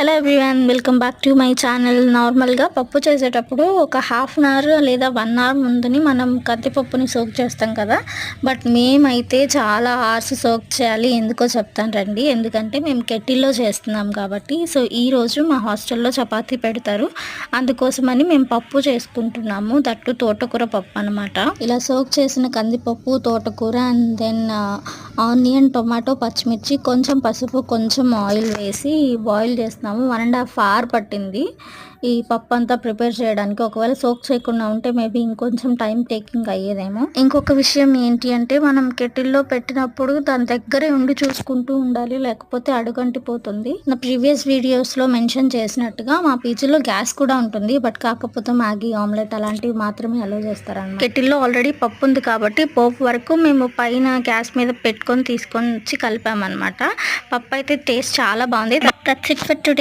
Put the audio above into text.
Hello everyone welcome back to my channel నార్మల్గా పప్పు చేసేటప్పుడు ఒక హాఫ్ అన్ అవర్ లేదా వన్ అవర్ ముందుని మనం కందిపప్పుని సోక్ చేస్తాం కదా. బట్ మేమైతే చాలా అవర్స్ సోక్ చేయాలి ఎందుకో చెప్తాను రండి. ఎందుకంటే మేము కెటిల్లో చేస్తున్నాం కాబట్టి సో ఈరోజు మా హాస్టల్లో చపాతీ పెడతారు. అందుకోసమని మేము పప్పు చేసుకుంటున్నాము. దట్టు తోటకూర పప్పు అనమాట ఇలా సోక్ చేసిన కందిపప్పు తోటకూర అండ్ దెన్ ఆనియన్ టొమాటో పచ్చిమిర్చి కొంచెం పసుపు కొంచెం ఆయిల్ వేసి బాయిల్ చేస్తున్నాము. వన్ అండ్ హాఫ్ అవర్ పట్టింది. ఈ పప్పు అంతా ప్రిపేర్ చేయడానికి. ఒకవేళ సోక్ చేయకుండా ఉంటే మేబీ ఇంకొంచెం టైం టేకింగ్ అయ్యేదేమో. ఇంకొక విషయం ఏంటి అంటే మనం కెటిల్లో పెట్టినప్పుడు దాని దగ్గరే ఉండి చూసుకుంటూ ఉండాలి. లేకపోతే అడుగంటిపోతుంది. నా ప్రీవియస్ వీడియోస్లో మెన్షన్ చేసినట్టుగా మా పీజీలో గ్యాస్ కూడా ఉంటుంది. బట్ కాకపోతే మ్యాగీ ఆమ్లెట్ అలాంటివి మాత్రమే అలో చేస్తారన్నమాట. కెటిల్లో ఆల్రెడీ పప్పు ఉంది కాబట్టి పోపు వరకు మేము పైన గ్యాస్ మీద పెట్టి పెట్టుకొని తీసుకొని వచ్చి కలిపామన్నమాట. పప్పు అయితే టేస్ట్ చాలా బాగుంది. That's it for today